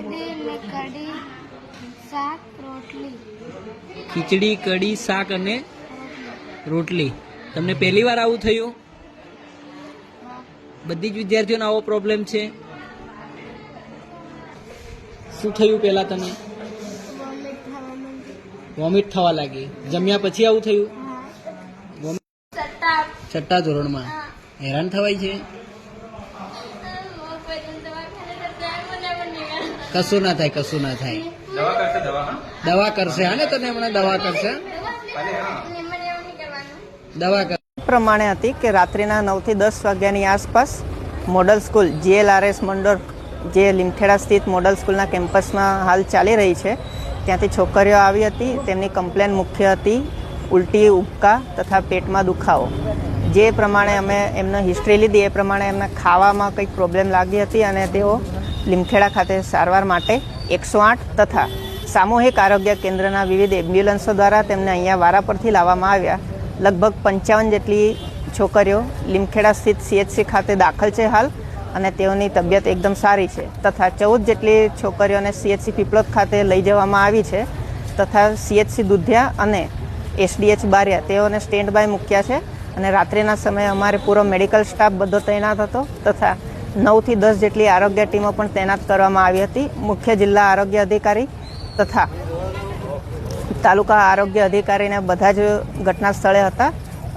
ખીચડી ને કઢી શાક રોટલી ખીચડી કઢી શાક અને રોટલી. તમને પહેલી વાર આવું થયું? બધી જ વિદ્યાર્થીઓને આવો પ્રોબ્લેમ છે. શું થયું પહેલા તમે વોમિટ થવા લાગી. જમ્યા પછી આવું થયું? છઠ્ઠા ધોરણમાં. હેરાન થવાય છે? કશું ના થાય કશું ના થાય. દવા કરશે હા? ને? તને હમણાં દવા કરશે? દવા કર પ્રમાણે હતી કે રાત્રિના નવથી દસ વાગ્યાની આસપાસ મોડલ સ્કૂલ જીએલઆરએસ મંડળ જે લીમખેડા સ્થિત મોડલ સ્કૂલના કેમ્પસમાં હાલ ચાલી રહી છે ત્યાંથી છોકરીઓ આવી હતી તેમની કમ્પ્લેન મુખ્ય હતી ઉલટી ઉબકા તથા પેટમાં દુખાવો. જે પ્રમાણે અમે એમને હિસ્ટ્રી લીધી એ પ્રમાણે એમને ખાવામાં કંઈક પ્રોબ્લેમ લાગી હતી અને તેઓ લીમખેડા ખાતે સારવાર માટે એકસો આઠ તથા સામૂહિક આરોગ્ય કેન્દ્રના વિવિધ એમ્બ્યુલન્સો દ્વારા તેમને અહીંયા વારા પરથી લાવવામાં આવ્યા. લગભગ પંચાવન જેટલી છોકરીઓ લીમખેડા સ્થિત સીએચસી ખાતે દાખલ છે હાલ અને તેઓની તબિયત એકદમ સારી છે તથા ચૌદ જેટલી છોકરીઓને સીએચસી પીપલોદ ખાતે લઈ જવામાં આવી છે તથા સીએચસી દુધિયા અને એસડીએચ બારિયા તેઓને સ્ટેન્ડ બાય મૂક્યા છે અને રાત્રિના સમયે અમારે પૂરો મેડિકલ સ્ટાફ બધો તૈનાત હતો તથા નવથી દસ જેટલી આરોગ્ય ટીમો પણ તૈનાત કરવામાં આવી હતી. મુખ્ય જિલ્લા આરોગ્ય અધિકારી તથા તાલુકા આરોગ્ય અધિકારીને બધા જ ઘટના સ્થળે હતા.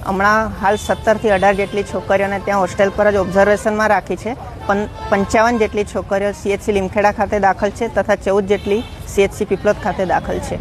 હમણાં હાલ સત્તરથી અઢાર જેટલી છોકરીઓને ત્યાં હોસ્ટેલ પર જ ઓબ્ઝર્વેશનમાં રાખી છે. પણ પંચાવન જેટલી છોકરીઓ સીએચસી લીમખેડા ખાતે દાખલ છે તથા ચૌદ જેટલી સીએચસી પીપલોદ ખાતે દાખલ છે.